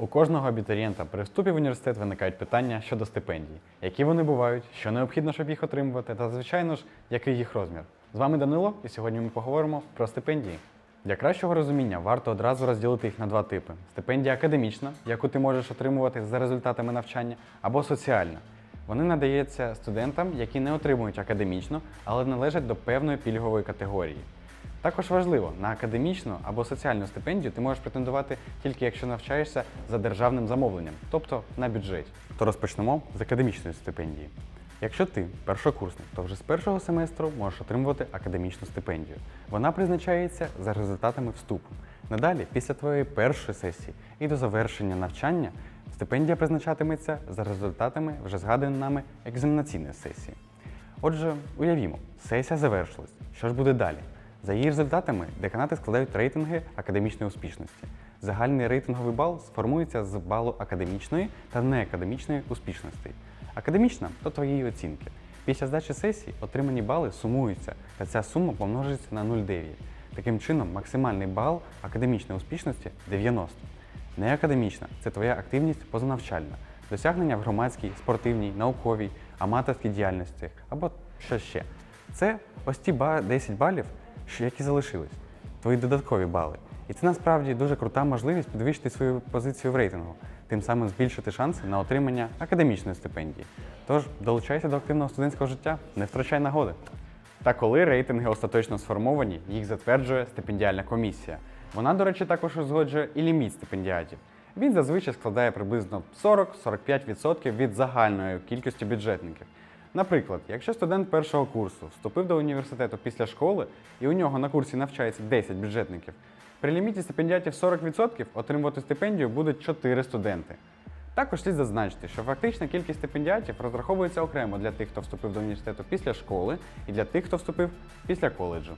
У кожного абітурієнта при вступі в університет виникають питання щодо стипендій, які вони бувають, що необхідно, щоб їх отримувати, та, звичайно ж, який їх розмір. З вами Данило, і сьогодні ми поговоримо про стипендії. Для кращого розуміння варто одразу розділити їх на два типи: стипендія академічна, яку ти можеш отримувати за результатами навчання, або соціальна. Вони надаються студентам, які не отримують академічно, але належать до певної пільгової категорії. Також важливо, на академічну або соціальну стипендію ти можеш претендувати тільки якщо навчаєшся за державним замовленням, тобто на бюджеті. То розпочнемо з академічної стипендії. Якщо ти першокурсник, то вже з першого семестру можеш отримувати академічну стипендію. Вона призначається за результатами вступу. Надалі, після твоєї першої сесії і до завершення навчання, стипендія призначатиметься за результатами вже згаданої нами екзаменаційної сесії. Отже, уявімо, сесія завершилась. Що ж буде далі? За її результатами деканати складають рейтинги академічної успішності. Загальний рейтинговий бал сформується з балу академічної та неакадемічної успішностей. Академічна то твої оцінки. Після здачі сесії отримані бали сумуються, та ця сума помножується на 0,9. Таким чином, максимальний бал академічної успішності 90. Неакадемічна це твоя активність позанавчальна, досягнення в громадській, спортивній, науковій, аматорській діяльності або що ще. Це ось ті 10 балів, які залишились, твої додаткові бали. І це насправді дуже крута можливість підвищити свою позицію в рейтингу, тим самим збільшити шанси на отримання академічної стипендії. Тож долучайся до активного студентського життя, не втрачай нагоди. Та коли рейтинги остаточно сформовані, їх затверджує стипендіальна комісія. Вона, до речі, також узгоджує і ліміт стипендіатів. Він зазвичай складає приблизно 40-45% від загальної кількості бюджетників. Наприклад, якщо студент першого курсу вступив до університету після школи і у нього на курсі навчається 10 бюджетників, при ліміті стипендіатів 40% отримувати стипендію будуть 4 студенти. Також слід зазначити, що фактична кількість стипендіатів розраховується окремо для тих, хто вступив до університету після школи, і для тих, хто вступив після коледжу.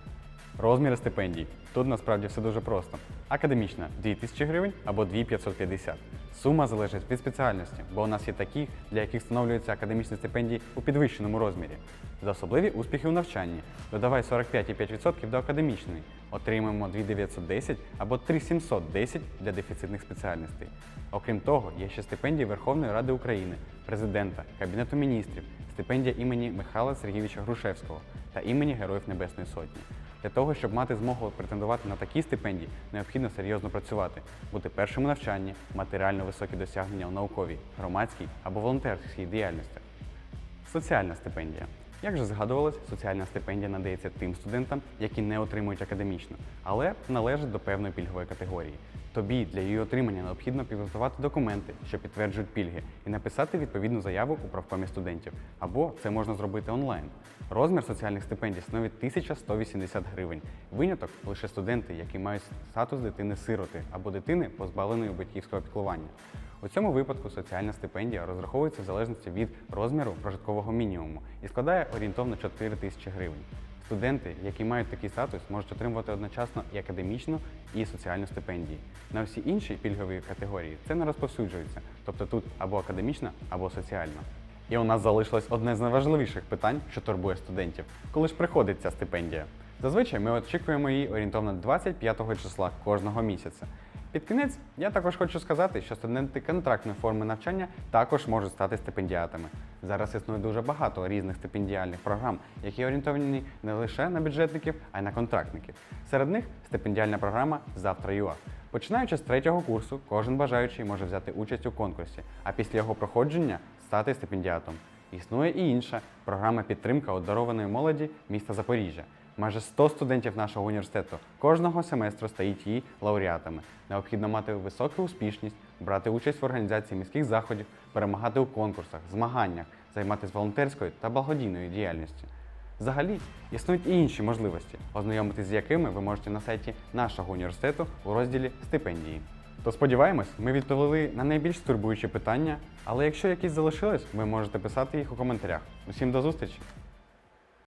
Розміри стипендій. Тут насправді все дуже просто. Академічна 2000 гривень або 2550. Сума залежить від спеціальності, бо у нас є такі, для яких встановлюються академічні стипендії у підвищеному розмірі. За особливі успіхи у навчанні додавай 45,5% до академічної. Отримаємо 2910 або 3710 для дефіцитних спеціальностей. Окрім того, є ще стипендії Верховної Ради України, президента, Кабінету міністрів, стипендія імені Михайла Сергійовича Грушевського та імені Героїв Небесної Сотні. Для того, щоб мати змогу претендувати на такі стипендії, необхідно серйозно працювати, бути першим у навчанні, мати реально високі досягнення у науковій, громадській або волонтерській діяльності. Соціальна стипендія. Як вже згадувалось, соціальна стипендія надається тим студентам, які не отримують академічно, але належать до певної пільгової категорії. Тобі для її отримання необхідно підготувати документи, що підтверджують пільги, і написати відповідну заяву у правкомі студентів. Або це можна зробити онлайн. Розмір соціальних стипендій становить 1180 гривень. Виняток лише студенти, які мають статус дитини-сироти або дитини, позбавленої батьківського піклування. У цьому випадку соціальна стипендія розраховується в залежності від розміру прожиткового мінімуму і складає орієнтовно 4 тисячі гривень. Студенти, які мають такий статус, можуть отримувати одночасно і академічну, і соціальну стипендії. На всі інші пільгові категорії це не розповсюджується, тобто тут або академічна, або соціальна. І у нас залишилось одне з найважливіших питань, що турбує студентів, коли ж приходить ця стипендія. Зазвичай ми очікуємо її орієнтовно 25 числа кожного місяця. Під кінець я також хочу сказати, що студенти контрактної форми навчання також можуть стати стипендіатами. Зараз існує дуже багато різних стипендіальних програм, які орієнтовані не лише на бюджетників, а й на контрактників. Серед них стипендіальна програма Завтра ЮА. Починаючи з третього курсу, кожен бажаючий може взяти участь у конкурсі, а після його проходження стати стипендіатом. Існує і інша програма підтримка одарованої молоді міста Запоріжжя. Майже 100 студентів нашого університету кожного семестру стають її лауреатами. Необхідно мати високу успішність, брати участь в організації міських заходів, перемагати у конкурсах, змаганнях, займатися волонтерською та благодійною діяльністю. Взагалі, існують і інші можливості, ознайомитись з якими ви можете на сайті нашого університету у розділі стипендії. То сподіваємось, ми відповіли на найбільш турбуючі питання, але якщо якісь залишились, ви можете писати їх у коментарях. Усім до зустрічі!